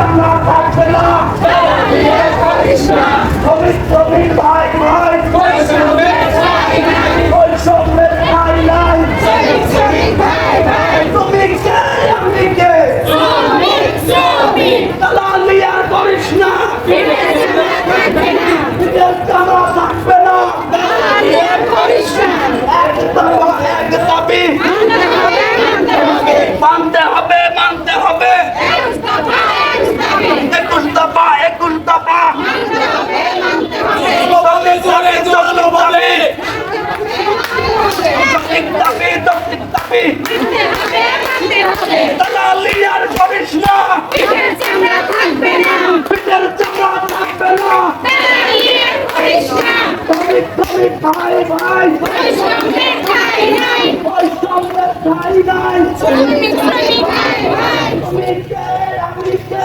চামড়া থাকবে না শ্রমিক ভাই ভাই। দফা, একুশ দফা। দালালি আর করিস না পিঠের চামড়া থাকবে না। নাই শ্রমিককে আমি কে আমি কে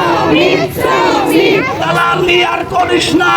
দালালি আর করিস না।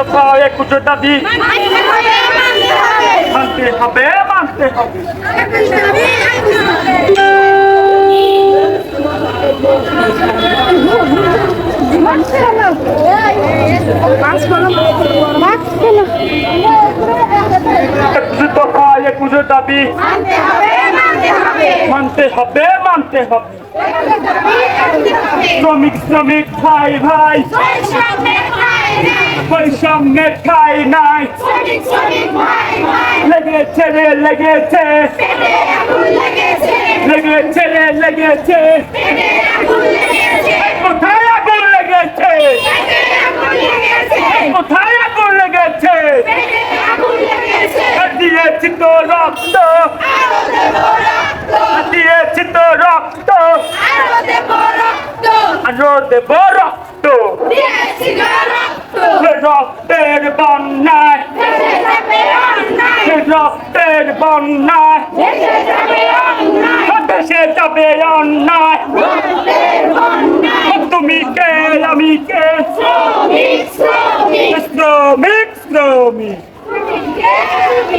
দফা একুশে দাবি মানতে হবে মানতে হবে। দাবি মানতে হবে মানতে হবে। শ্রমিক শ্রমিক, ভাই ভাই। সঙ্গে ঠাই নাই লেগেছে রে লেগেছে লেগেছে রে লেগেছে কোথায় আগুন লেগেছে কোথায় আগুন লেগেছে দিয়েছি তো রক্ত দিয়েছি তো রক্ত আরও দেব রক্ত রক্ত। রক্তের বন্যায়। রক্তের বন্যায়। দেশে যাবে অন্যায়। তুমি কে? আমি কে? শ্রমিক। শ্রমিক শ্রমিক।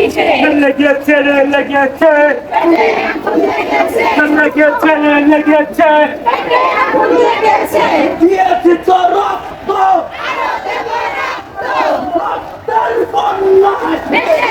লেগেছে রে লেগেছে। লেগেছে রে লেগেছে। দিয়েছি তোর রক্ত। রক্তের বন্যায় দেশে